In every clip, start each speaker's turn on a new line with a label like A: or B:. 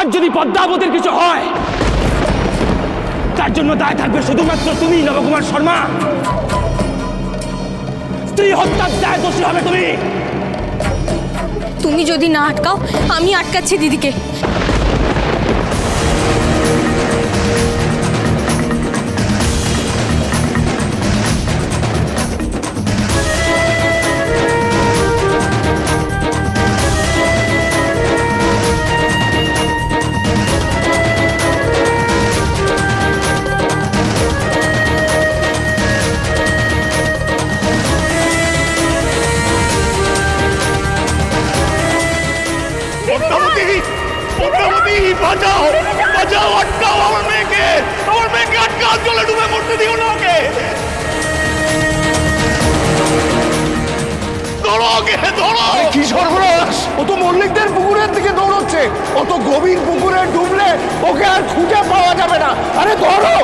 A: আর যদি পদ্মাবতীর কিছু হয়, তার জন্য দায় থাকবে শুধুমাত্র তুমি, নবকুমার শর্মা। স্ত্রী হত্যার দায় দোষী হবে তুমি।
B: তুমি যদি না আটকাও, আমি আটকাচ্ছি দিদিকে।
C: পদ্মাবতী বাঁচাও বাঁচাও আটকাও আমার মেয়েকে আমার মেয়েকে আটকাও জলে ডুবে মরতে দিও না ওকে ধরো ওকে ধরো
D: কি সর্বনাশ ও তো মল্লিকদের পুকুরের দিকে দৌড়চ্ছে অত গভীর পুকুরে ডুবলে ওকে আর খুঁজে পাওয়া যাবে না আরে ধরো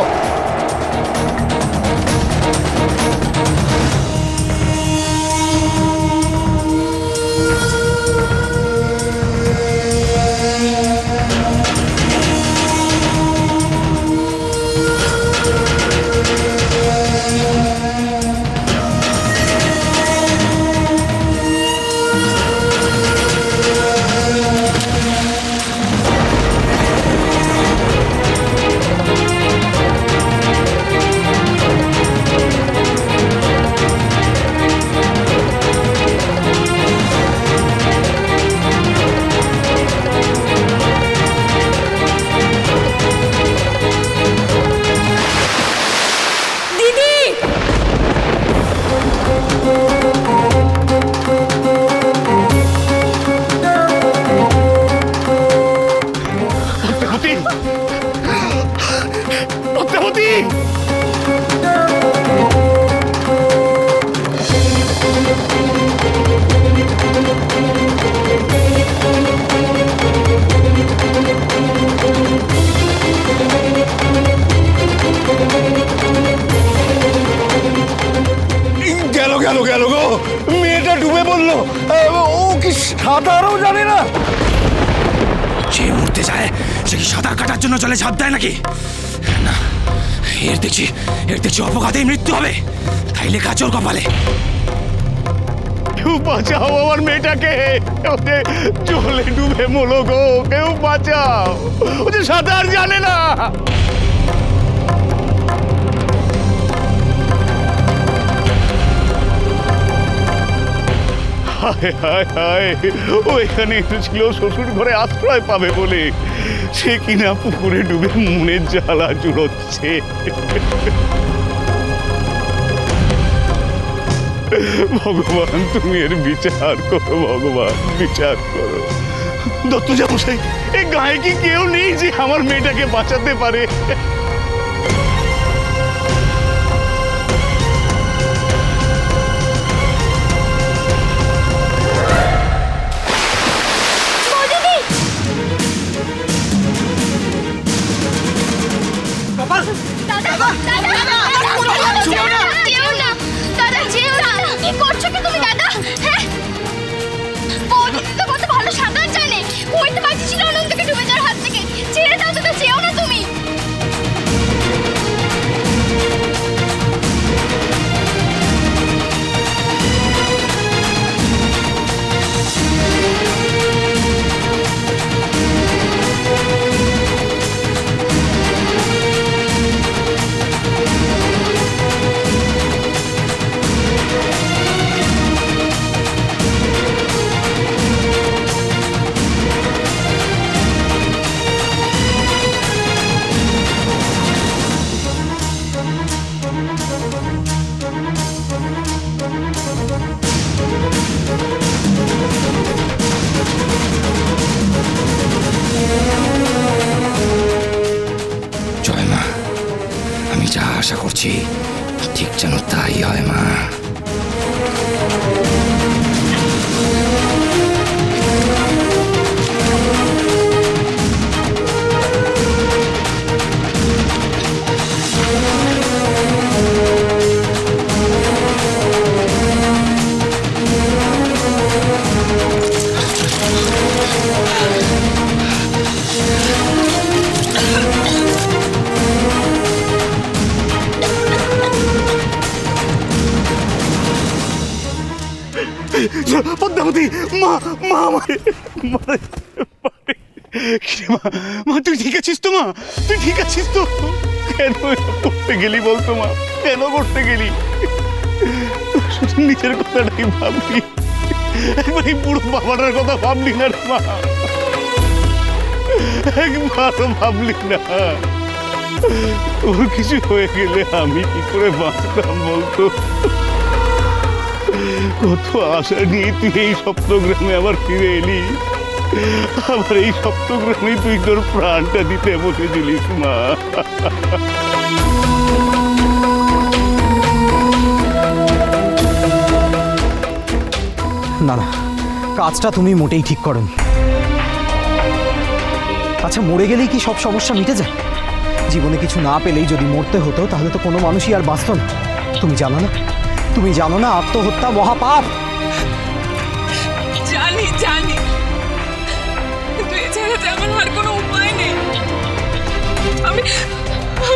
A: জন্য জলে ঝাঁপ দেয় নাকি? না, এর দেখছি এর দেখছি অপঘাতেই মৃত্যু হবে। তাইলে কাচর চোর কপালে।
C: কেউ বাঁচাও আমার মেয়েটাকে। জলে ডুবে মলো গো, কেউ বাঁচাও। ও যে সাঁতার জানে না। হায় হায় এসেছিল শ্বশুর ঘরে আশ্রয় পাবে বলে। সে কিনা পুকুরে ডুবে মনের জ্বালা জুড়োচ্ছে। ভগবান, তুমি এর বিচার করো, ভগবান, বিচার করো। দত্ত মশাই এই গায়ে কি কেউ নেই যে আমার মেয়েটাকে বাঁচাতে পারে?
B: দাদা কি করছ কি তুমি দাদা হ্যাঁ
A: আশা করছি ঠিক যেন তাই
C: পদ্মাবতী, মা মা আমারে মা তুই ঠিক আছিস তো মা? তুই ঠিক আছিস তো? কেন করতে গেলি বলতো মা? কেন করতে গেলি? শুধু নিজের কথাটাই ভাবলি। একবার এই বুড়ো বাবাটার কথা ভাবলি না রে মা। একবারও ভাবলি না। ওর কিছু হয়ে গেলে আমি কি করে বাঁচতাম বলতো? কত আশা নিয়ে তুই এই সপ্তগ্রামে আবার ফিরে এলি? আবার এই সপ্তগ্রামে তুই তোর প্রাণটা দিতে বসেছিলিস মা।
E: না না, কাজটা তুমি মোটেই ঠিক করনি। আচ্ছা মরে গেলেই কি সব সমস্যা মিটে যায়? জীবনে কিছু না পেলেই যদি মরতে হতো, তাহলে তো কোনো মানুষই আর বাঁচত না। তুমি জানো না? তুমি জানো না আত্মহত্যা মহাপাপ?
F: জানি জানি। আর কোনো উপায় নেই। আমি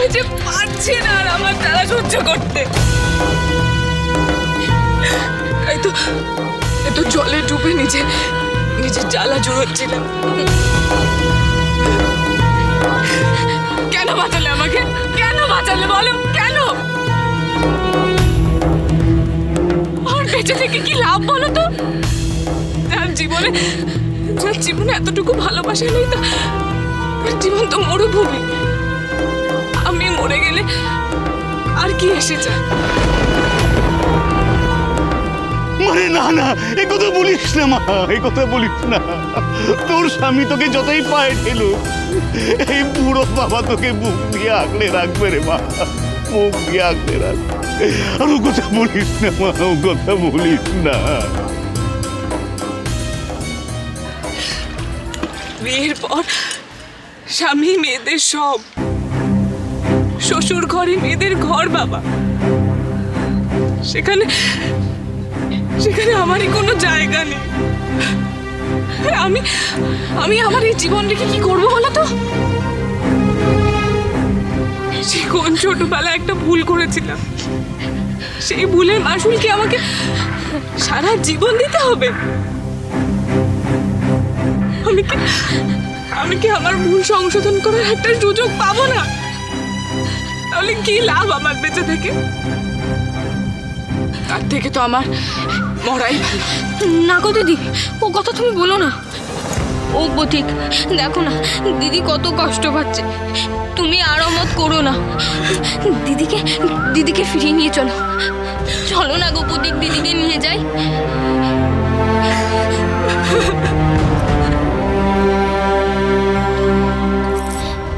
F: যে পারছি না আর আমার সহ্য করতে। তো, এই তো জলে ডুবে নিজে নিজের জ্বালা জুড়োচ্ছিলাম। কেন বাঁচালে আমাকে? কেন বাঁচালে বলো? কেন বেঁচে থেকে কি লাভ বলো তো? যার জীবনে যার জীবনে এতটুকু ভালোবাসা নেই তা। তার জীবন তো মরুভূমি। আমি মরে গেলে আর কি এসে যায়?
C: মানে না না, এ কথা বলিস না, মা, এ কথা বলিস না। তোর স্বামী তোকে যতই পায়ে ঠেলো এই বুড়ো বাবা তোকে মুখ দিয়ে আগলে রাখবে রে, মা। মুখ আগলে ও কথা বলিস না মা কথা বলিস না।
F: বিয়ের পর স্বামী, মেয়েদের সব। শ্বশুর ঘরে মেয়েদের ঘর, বাবা। সেখানে সেখানে আমারই কোনো জায়গা নেই। আমি আমি আমার এই জীবন রেখে কি করব বলো তো? সে কোন ছোটবেলায় একটা ভুল করেছিলাম। সেই ভুলের মাসুল কি আমাকে সারা জীবন দিতে হবে? আমি কি আমি কি আমার ভুল সংশোধন করার একটা সুযোগ পাবো না? তাহলে কি লাভ আমার বেঁচে থেকে? তার থেকে তো আমার মরাই
B: না গো দিদি, ও কথা তুমি বলো না। ও পথিক দেখো না, দিদি কত কষ্ট পাচ্ছে। তুমি আর মত করো না। দিদিকে দিদিকে ফিরিয়ে নিয়ে চলো। চলো না গো পথিক দিদিকে নিয়ে যাই।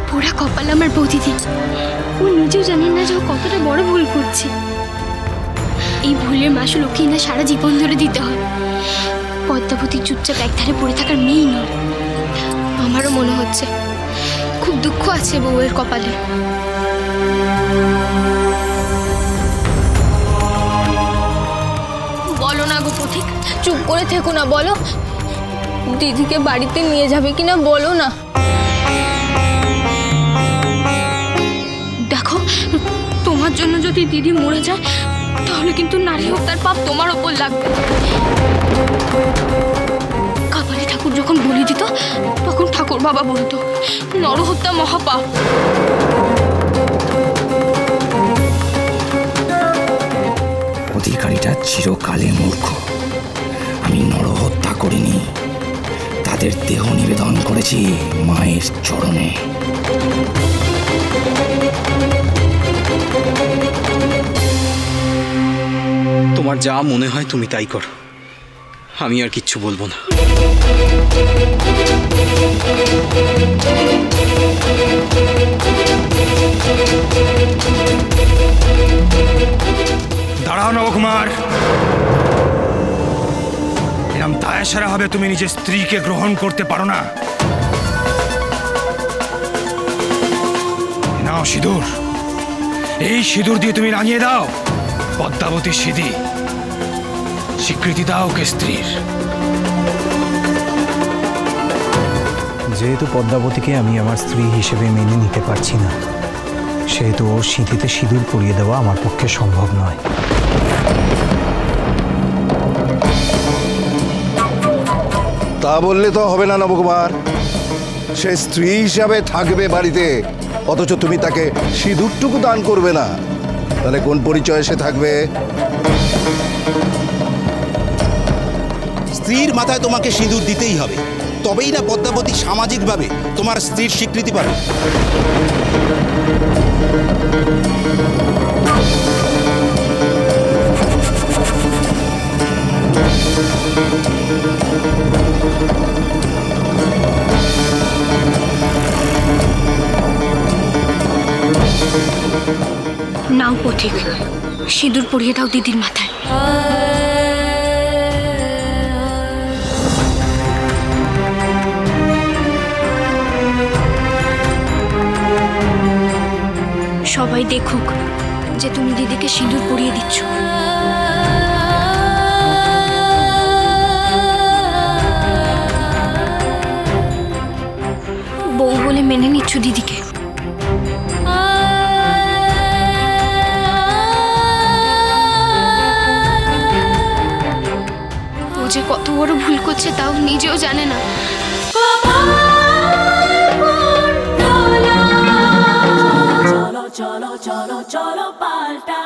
B: পোড়া কপাল আমার বৌদিদি ও নিজেও জানেন না যে ও কতটা বড় ভুল করছে। এই ভুলের মাসুল ওকে না সারা জীবন ধরে দিতে হয়। পদ্মাবতী চুপচাপ একধারে পড়ে থাকার মেয়েই নয়। আমারও মনে হচ্ছে খুব দুঃখ আছে বউয়ের কপালে। বলো না গো পথিক চুপ করে থেকো না বলো। দিদিকে বাড়িতে নিয়ে যাবে কিনা বলো না। দেখো তোমার জন্য যদি দিদি মরে যায় তাহলে কিন্তু নারী হত্যার পাপ তোমার ওপর লাগবে। কাপালি ঠাকুর যখন বলি দিত, তখন ঠাকুর বাবা বলতো, নরহত্যা মহাপাপ।
A: অধিকারীটা চিরকালে মূর্খ। আমি নরহত্যা করিনি। তাদের দেহ নিবেদন করেছি মায়ের চরণে।
E: তোমার যা মনে হয় তুমি তাই করো। আমি আর কিচ্ছু বলব না।
A: দাঁড়াও নবকুমার। এরম দায়সারা হবে তুমি নিজের স্ত্রীকে গ্রহণ করতে পারো না। নাও সিঁদুর। এই সিঁদুর দিয়ে তুমি রাঙিয়ে দাও। পদ্মাবতীর সিঁধি। স্বীকৃতি দাও ওকে স্ত্রীর।
E: যেহেতু পদ্মাবতীকে আমি আমার স্ত্রী হিসেবে মেনে নিতে পারছি না সেহেতু ওর সিঁথিতে সিঁদুর পরিয়ে দেওয়া আমার পক্ষে সম্ভব নয়।
D: তা বললে তো হবে না নবকুমার। সে স্ত্রী হিসাবে থাকবে বাড়িতে অথচ তুমি তাকে সিঁদুরটুকু দান করবে না। তাহলে কোন পরিচয়ে সে থাকবে?
G: স্ত্রীর মাথায় তোমাকে সিঁদুর দিতেই হবে। তবেই না পদ্মাবতী সামাজিকভাবে তোমার স্ত্রীর স্বীকৃতি পাবে।
B: নাও পথিক, সিঁদুর পরিয়ে দাও দিদির মাথায়। সবাই দেখুক যে তুমি দিদিকে সিঁদুর পরিয়ে দিচ্ছ। বউ বলে মেনে নিচ্ছ দিদিকে। ও যে কত বড় ভুল করছে, তাও নিজেও জানে না।
H: Cholo, cholo, cholo, palta.